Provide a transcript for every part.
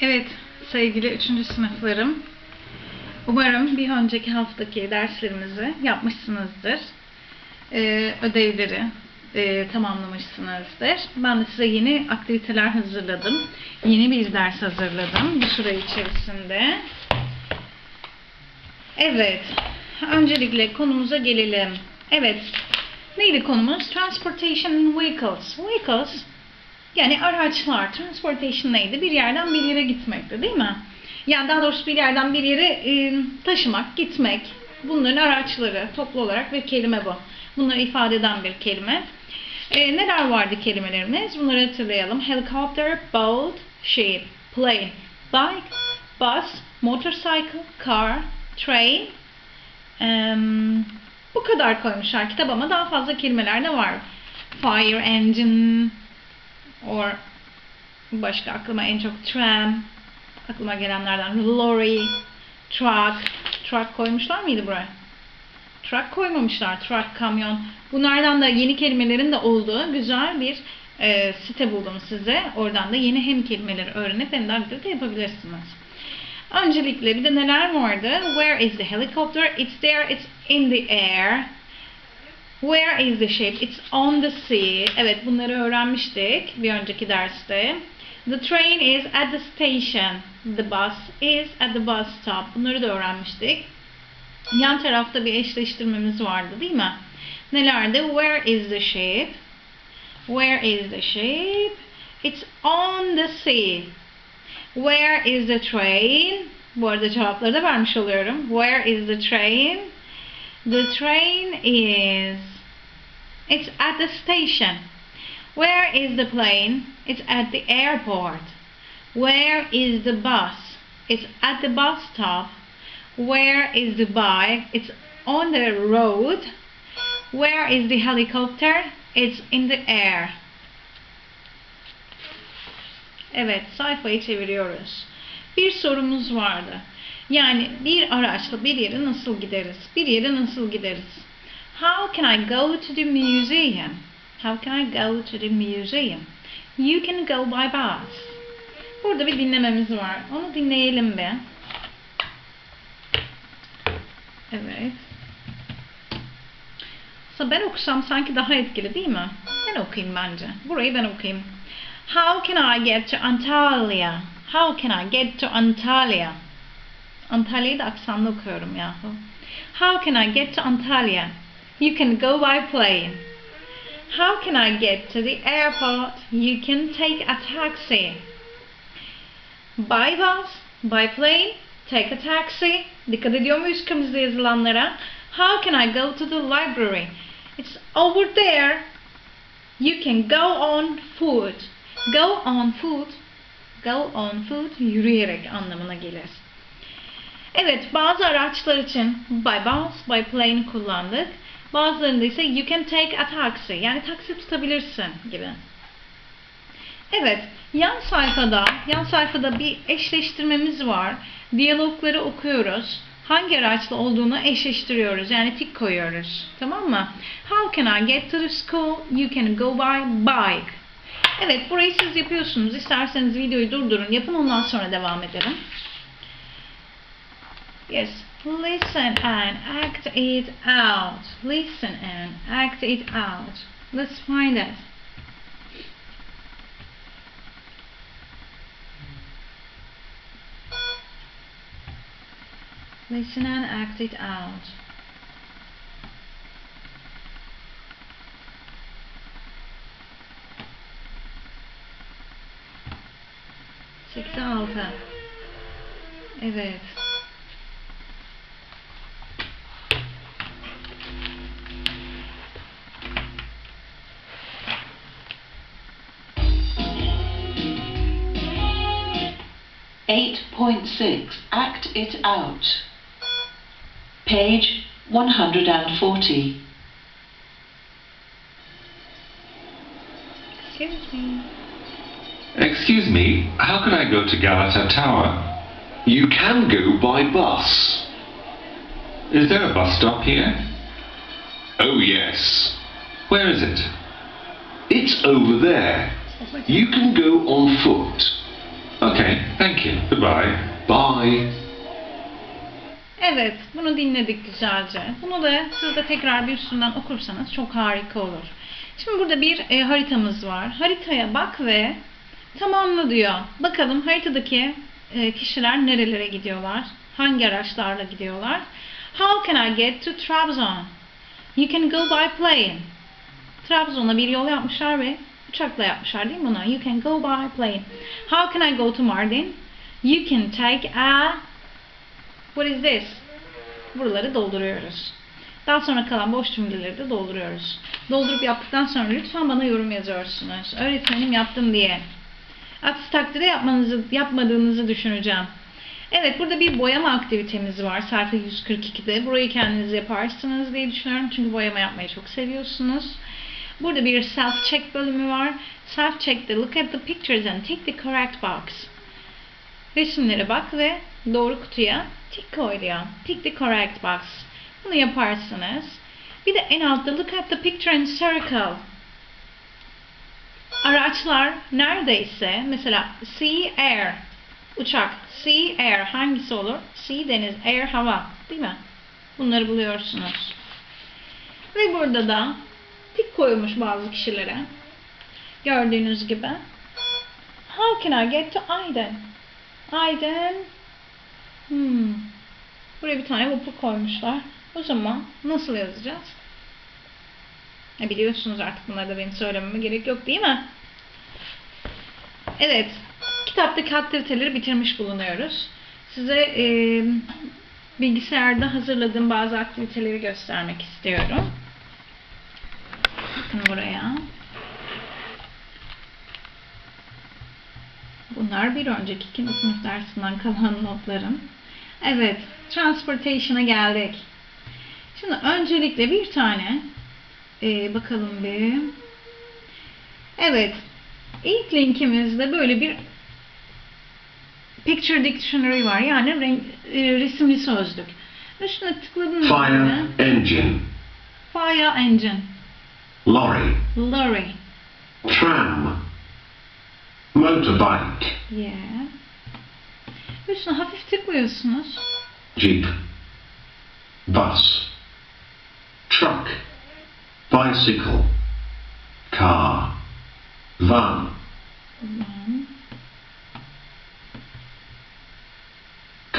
Evet sevgili 3. sınıflarım. Umarım bir önceki haftaki derslerimizi yapmışsınızdır. Ee, ödevleri e, tamamlamışsınızdır. Ben de size yeni aktiviteler hazırladım. Yeni bir ders hazırladım bu süre içerisinde. Evet. Öncelikle konumuza gelelim. Evet. Neydi konumuz? Transportation vehicles. Vehicles yani araçlar, transportation neydi? Bir yerden bir yere gitmekti değil mi? Yani daha doğrusu bir yerden bir yere e, taşımak, gitmek. Bunların araçları toplu olarak bir kelime bu. Bunları ifade eden bir kelime. E, neler vardı kelimelerimiz? Bunları hatırlayalım. Helicopter, boat, ship, plane, bike, bus, motorcycle, car, train. Em, bu kadar koymuşlar kitap ama daha fazla kelimeler de var. Fire engine, or başka aklıma en çok tram, aklıma gelenlerden lorry, truck, truck koymuşlar mıydı buraya? Truck koymamışlar, truck, kamyon. Bunlardan da yeni kelimelerin de olduğu güzel bir e, site buldum size. Oradan da yeni hem kelimeleri öğrenip hem de aktivite yapabilirsiniz. Öncelikle bir de neler vardı? Where is the helicopter? It's there, it's in the air. Where is the ship? It's on the sea. Evet bunları öğrenmiştik bir önceki derste. The train is at the station. The bus is at the bus stop. Bunları da öğrenmiştik. Yan tarafta bir eşleştirmemiz vardı değil mi? Nelerdi? Where is the ship? Where is the ship? It's on the sea. Where is the train? Bu arada cevapları da vermiş oluyorum. Where is the train? The train is it's at the station. Where is the plane? It's at the airport. Where is the bus? It's at the bus stop. Where is the bike? It's on the road. Where is the helicopter? It's in the air. Evet, sayfayı çeviriyoruz. Bir sorumuz vardı. Yani bir araçla bir yere nasıl gideriz? Bir yere nasıl gideriz? How can I go to the museum? How can I go to the museum? You can go by bus. Burada bir dinlememiz var. Onu dinleyelim bir. Evet. Aslında ben okusam sanki daha etkili değil mi? Ben okuyayım bence. Burayı ben okuyayım. How can I get to Antalya? How can I get to Antalya? Antalya'yı da aksanlı okuyorum yahu. How can I get to Antalya? You can go by plane. How can I get to the airport? You can take a taxi. By bus, by plane, take a taxi. Dikkat ediyor muyuz kırmızı yazılanlara? How can I go to the library? It's over there. You can go on foot. Go on foot. Go on foot yürüyerek anlamına gelir. Evet bazı araçlar için by bus, by plane kullandık. Bazılarında ise you can take a taxi yani taksi tutabilirsin gibi. Evet yan sayfada yan sayfada bir eşleştirmemiz var. Diyalogları okuyoruz. Hangi araçla olduğunu eşleştiriyoruz. Yani tik koyuyoruz. Tamam mı? How can I get to the school? You can go by bike. Evet burayı siz yapıyorsunuz. İsterseniz videoyu durdurun. Yapın ondan sonra devam edelim. Yes. Listen and act it out. Listen and act it out. Let's find it. Listen and act it out. Sekiz altı. Evet. Eight point six. Act it out. Page one hundred and forty. Excuse me. Excuse me, how can I go to Galata Tower? You can go by bus. Is there a bus stop here? Oh, yes. Where is it? It's over there. You can go on foot. Okay, thank you. Goodbye. Bye. Evet, bunu dinledik güzelce. Bunu da siz de tekrar bir üstünden okursanız çok harika olur. Şimdi burada bir e, haritamız var. Haritaya bak ve tamamla diyor. Bakalım haritadaki e, kişiler nerelere gidiyorlar? Hangi araçlarla gidiyorlar? How can I get to Trabzon? You can go by plane. Trabzon'a bir yol yapmışlar ve uçakla yapmışlar değil mi bunu? You can go by plane. How can I go to Mardin? You can take a What is this? Buraları dolduruyoruz. Daha sonra kalan boş cümleleri de dolduruyoruz. Doldurup yaptıktan sonra lütfen bana yorum yazıyorsunuz. Öğretmenim yaptım diye. Aksi takdirde yapmanızı, yapmadığınızı düşüneceğim. Evet burada bir boyama aktivitemiz var sayfa 142'de. Burayı kendiniz yaparsınız diye düşünüyorum. Çünkü boyama yapmayı çok seviyorsunuz. Burada bir self check bölümü var. Self check'te look at the pictures and tick the correct box. Resimlere bak ve doğru kutuya tick koy diyor. Tick the correct box. Bunu yaparsınız. Bir de en altta look at the picture and circle. Araçlar neredeyse mesela sea, air, uçak, sea, air hangisi olur? Sea deniz, air hava değil mi? Bunları buluyorsunuz. Ve burada da tik koymuş bazı kişilere. Gördüğünüz gibi. How can I get to Aydın? Aydın. Hmm. Buraya bir tane vapur koymuşlar. O zaman nasıl yazacağız? E biliyorsunuz artık bunları da benim söylememe gerek yok değil mi? Evet. Kitaptaki aktiviteleri bitirmiş bulunuyoruz. Size e, bilgisayarda hazırladığım bazı aktiviteleri göstermek istiyorum. Bakın buraya. Bunlar bir önceki ikinci sınıf dersinden kalan notlarım. Evet, transportation'a geldik. Şimdi öncelikle bir tane e, bakalım bir. Evet, ilk linkimizde böyle bir picture dictionary var. Yani renk, e, resimli sözlük. Üstüne tıkladığınız Fire engine. fire engine, Lorry. lorry, Tram. Motorbike. yeah. Üstüne hafif tıklıyorsunuz. Jeep. Bus. Truck. Bicycle. Car. Van. Van,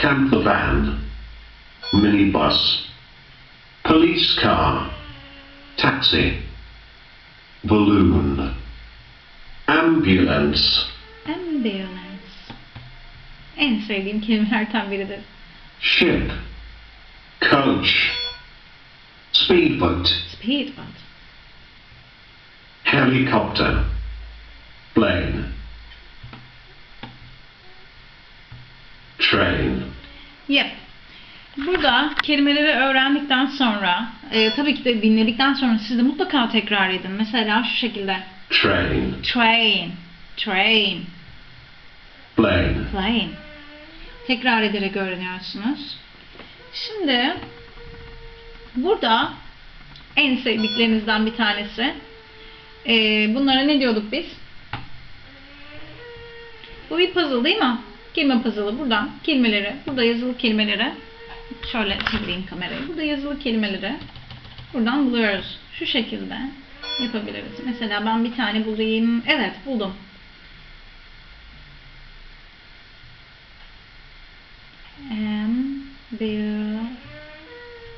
Camper van. Minibus. Police car. Taxi. Balloon. Ambulance. Ambulance. En sevdiğim kelimelerden biridir. Ship. Coach. Speedboat. Speedboat. Helicopter. Plane. Train. Yep. Burada kelimeleri öğrendikten sonra, e, tabii ki de dinledikten sonra siz de mutlaka tekrar edin. Mesela şu şekilde. Train. Train, train, Plane. plane. Tekrar ederek öğreniyorsunuz. Şimdi burada en sevdiklerinizden bir tanesi. E, bunlara ne diyorduk biz? Bu bir puzzle değil mi? Kelime puzzle'ı buradan kelimeleri, burada yazılı kelimeleri şöyle çevireyim kamerayı. Burada yazılı kelimeleri buradan buluyoruz. Şu şekilde yapabiliriz. Mesela ben bir tane bulayım. Evet buldum.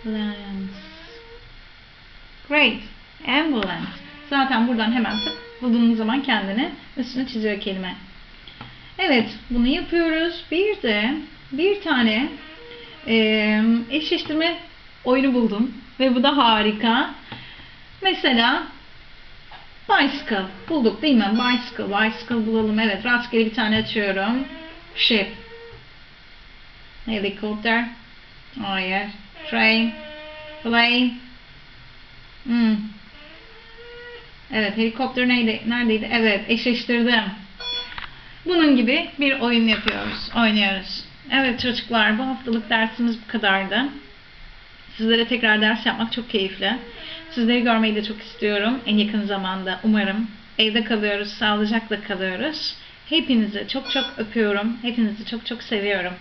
Ambulance. Great. Ambulance. Zaten buradan hemen tık bulduğunuz zaman kendini üstüne çiziyor kelime. Evet, bunu yapıyoruz. Bir de bir tane eee eşleştirme oyunu buldum ve bu da harika. Mesela bicycle bulduk değil mi? Bicycle, bicycle bulalım. Evet, rastgele bir tane açıyorum. Ship. Helicopter. Hayır. Train. Plane. Hmm. Evet, helikopter neydi? Neredeydi? Evet, eşleştirdim. Bunun gibi bir oyun yapıyoruz, oynuyoruz. Evet çocuklar, bu haftalık dersimiz bu kadardı. Sizlere tekrar ders yapmak çok keyifli. Sizleri görmeyi de çok istiyorum. En yakın zamanda umarım. Evde kalıyoruz, sağlıcakla kalıyoruz. Hepinizi çok çok öpüyorum. Hepinizi çok çok seviyorum.